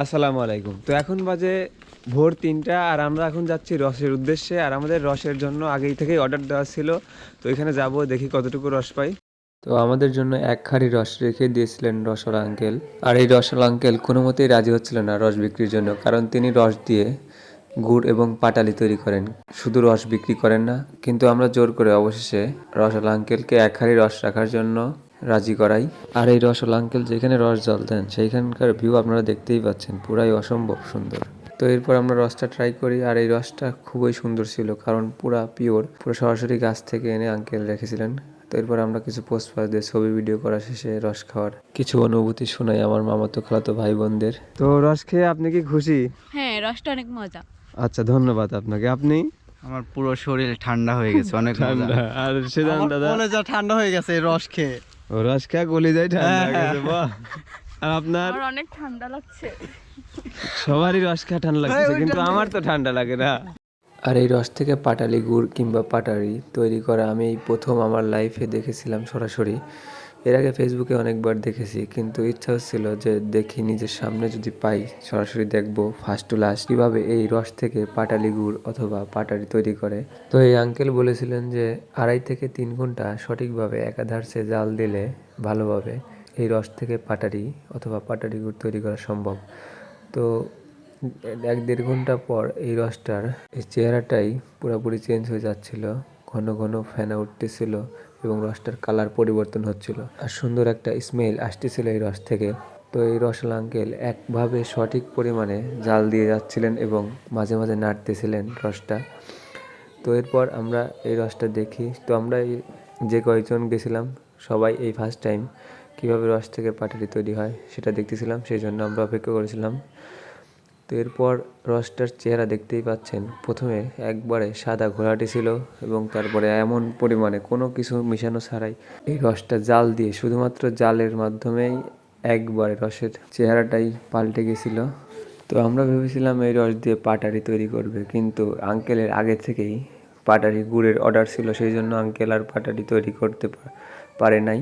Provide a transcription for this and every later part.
আসসালামু আলাইকুম। তো এখন বাজে ভোর তিনটা আর আমরা এখন যাচ্ছি রসের উদ্দেশ্যে। আর আমাদের রসের জন্য আগেই থেকেই অর্ডার দেওয়া ছিল। তো এখানে যাব, দেখি কতটুকু রস পাই। তো আমাদের জন্য এক খাড়ি রস রেখে দিয়েছিলেন রসল আঙ্কেল আর এই রসল আঙ্কেল কোনো মতেই রাজি হচ্ছিল না রস বিক্রির জন্য, কারণ তিনি রস দিয়ে গুড় এবং পাটালি তৈরি করেন। শুধু রস বিক্রি করেন না, কিন্তু আমরা জোর করে অবশেষে রসল আঙ্কেলকে এক হাড়ি রস রাখার জন্য রাজি করাই। আর এই রসল আঙ্কেল যেখানে রস জল দেন সেইখানকার ভিউ আপনারা দেখতেই পাচ্ছেন পুরাই অসম্ভব সুন্দর। তো এরপর আমরা রসটা ট্রাই করি আর এই রসটা খুবই সুন্দর ছিল কারণ পুরা পিওর পুরো সরাসরি গাছ থেকে এনে আঙ্কেল রেখেছিলেন। তো এরপর আমরা কিছু পোস্ট পাস দিয়ে ছবি ভিডিও করা শেষে রস খাওয়ার কিছু অনুভূতি শোনাই আমার মামাতো খালাতো ভাই বোনদের তো রস খেয়ে আপনি কি খুশি? হ্যাঁ রসটা অনেক মজা। আচ্ছা ধন্যবাদ আপনাকে। আপনি? আমার পুরো শরীর ঠান্ডা হয়ে গেছে অনেক ঠান্ডা। আর সেদান দাদা? কলেজা ঠান্ডা হয়ে গেছে এই রস খেয়ে। রস খেয়ে গলি যায় ঠান্ডা গেছে, বাহ। আর আপনার? অনেক ঠান্ডা লাগছে। সবারই রস খেয়ে ঠান্ডা লাগছে কিন্তু আমার তো ঠান্ডা লাগে না। আর এই রস থেকে পাটালি গুড় কিংবা পাটারি তৈরি করা আমি এই প্রথম আমার লাইফে দেখেছিলাম সরাসরি। এর আগে ফেসবুকে অনেকবার দেখেছি, কিন্তু ইচ্ছা হচ্ছিল যে দেখি নিজের সামনে যদি পাই, সরাসরি দেখব ফার্স্ট টু লাস্ট কীভাবে এই রস থেকে পাটালি গুড় অথবা পাটারি তৈরি করে। তো এই আঙ্কেল বলেছিলেন যে, আড়াই থেকে তিন ঘণ্টা সঠিকভাবে একাধারসে জাল দিলে ভালোভাবে এই রস থেকে পাটারি অথবা পাটারি গুড় তৈরি করা সম্ভব। তো এক দেড় ঘণ্টা পর এই রসটার চেহারাটাই পুরোপুরি চেঞ্জ হয়ে যাচ্ছিল। ঘন ঘন ফেনা উঠতেছিল এবং রসটার কালার পরিবর্তন হচ্ছিল। আর সুন্দর একটা স্মেল আসতেছিল এই রস থেকে। তো এই রসলা আঙ্কেল একভাবে সঠিক পরিমাণে জাল দিয়ে যাচ্ছিলেন এবং মাঝে মাঝে নাড়তেছিলেন রসটা। তো এরপর আমরা এই রসটা দেখি। তো আমরা যে কয়েকজন গেছিলাম, সবাই এই ফার্স্ট টাইম কীভাবে রস থেকে পাটারি তৈরি হয় সেটা দেখতেছিলাম, সেই জন্য আমরা অপেক্ষা করেছিলাম। তো এরপর রসটার চেহারা দেখতেই পাচ্ছেন। প্রথমে একবারে সাদা ঘোলাটে ছিল এবং তারপরে এমন পরিমাণে কোনো কিছু মিশানো ছাড়াই এই রসটা জাল দিয়ে শুধুমাত্র জালের মাধ্যমেই একবারে রসের চেহারাটাই পাল্টে গেছিল। তো আমরা ভেবেছিলাম এই রস দিয়ে পাটারি তৈরি করবে, কিন্তু আঙ্কেলের আগে থেকেই পাটারি গুড়ের অর্ডার ছিল, সেই জন্য আঙ্কেল আর পাটারি তৈরি করতে পারে নাই।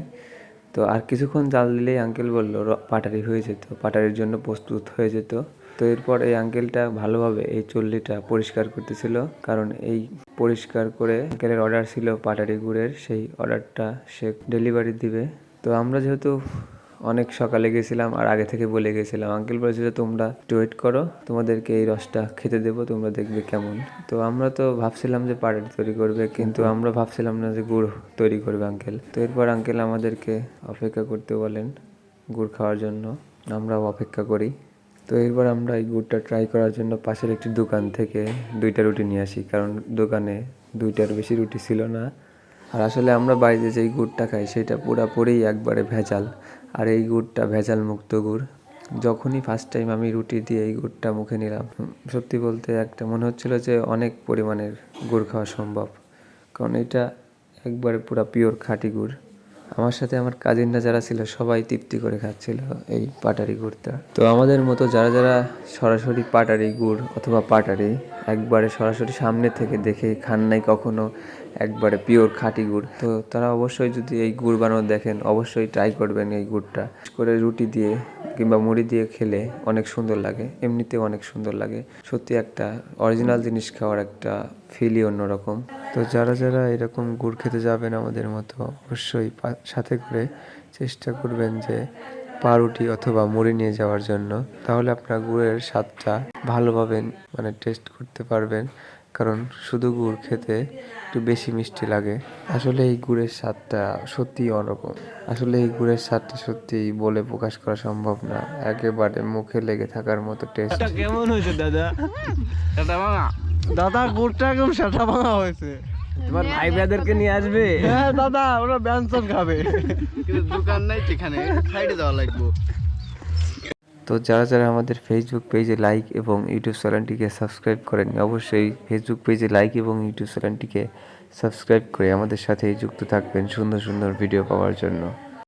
তো আর কিছুক্ষণ জাল দিলেই আঙ্কেল বলল পাটারি হয়ে যেত, পাটারির জন্য প্রস্তুত হয়ে যেত। তো এরপর এই আঙ্কেলটা ভালোভাবে এই চল্লিটা পরিষ্কার করতেছিল, কারণ এই পরিষ্কার করে আঙ্কেলের অর্ডার ছিল পাটারি গুড়ের, সেই অর্ডারটা সে ডেলিভারি দিবে। তো আমরা যেহেতু অনেক সকালে গেছিলাম আর আগে থেকে বলে গেছিলাম। আঙ্কেল বলেছিল তোমরা একটু ওয়েট করো তোমাদেরকে এই রসটা খেতে দেবো তোমরা দেখবে কেমন। তো আমরা তো ভাবছিলাম যে পাটারি তৈরি করবে কিন্তু আমরা ভাবছিলাম না যে গুড় তৈরি করবে আঙ্কেল। তো এরপর আঙ্কেল আমাদেরকে অপেক্ষা করতে বলেন গুড় খাওয়ার জন্য। আমরাও অপেক্ষা করি। তো এরপর আমরা এই গুড়টা ট্রাই করার জন্য পাশের একটি দোকান থেকে দুইটা রুটি নিয়ে আসি কারণ দোকানে দুইটার বেশি রুটি ছিল না। আর আসলে আমরা বাড়িতে যেই গুড়টা খাই সেটা পুরাপুরি একবারে ভেজাল। আর এই গুড়টা ভেজাল মুক্ত গুড়। যখনই ফার্স্ট টাইম আমি রুটি দিয়ে এই গুড়টা মুখে নিলাম সত্যি বলতে একটা মনে হচ্ছিল যে অনেক পরিমাণের গুড় খাওয়া সম্ভব। কারণ এটা একবারে পুরা পিওর খাঁটি গুড়। আমার সাথে আমার কাজিনরা যারা ছিল, সবাই তৃপ্তি করে খাচ্ছিল এই পাটারি গুড়টা। তো আমাদের মতো যারা যারা সরাসরি পাটারি গুড় অথবা পাটারি একবারে সরাসরি সামনে থেকে দেখে খান নাই কখনো, একবারে পিওর খাঁটি গুড়। তো তারা অবশ্যই যদি এই গুড় বানানো দেখেন, অবশ্যই ট্রাই করবেন এই গুড়টা। করে রুটি দিয়ে কিংবা মুড়ি দিয়ে খেলে অনেক সুন্দর লাগে, এমনিতেও অনেক সুন্দর লাগে। সত্যি একটা অরিজিনাল জিনিস খাওয়ার একটা ফিলই অন্যরকম। তো যারা যারা এরকম গুড় খেতে যাবেন আমাদের মতো, অবশ্যই সাথে করে চেষ্টা করবেন যে পাউরুটি অথবা মুড়ি নিয়ে যাওয়ার জন্য তাহলে আপনার গুড়ের স্বাদটা ভালোভাবে মানে টেস্ট করতে পারবেন। কারণ শুধু গুড় খেতে একটু বেশি মিষ্টি লাগে। আসলে এই গুড়ের স্বাদটা সত্যিই অন্যরকম। আসলে এই গুড়ের স্বাদটা সত্যি বলে প্রকাশ করা সম্ভব না। একেবারে মুখে লেগে থাকার মতো টেস্ট কেমন হয়েছে দাদা? ভাঙা দাদা গুড়টা একদম সেটা ভাঙা হয়েছে। তোমার ভাই ব্রাদারকে নিয়ে আসবে? হ্যাঁ দাদা ওরা ব্যঞ্জন খাবে। কিন্তু দোকান নাই সেখানে সাইডে যাওয়া লাগবে। তো যারা যারা আমাদের ফেসবুক পেজে লাইক এবং ইউটিউব চ্যানেলটিকে সাবস্ক্রাইব করেন অবশ্যই ফেসবুক পেজে লাইক এবং ইউটিউব চ্যানেলটিকে সাবস্ক্রাইব করে আমাদের সাথে যুক্ত থাকবেন সুন্দর সুন্দর ভিডিও পাওয়ার জন্য।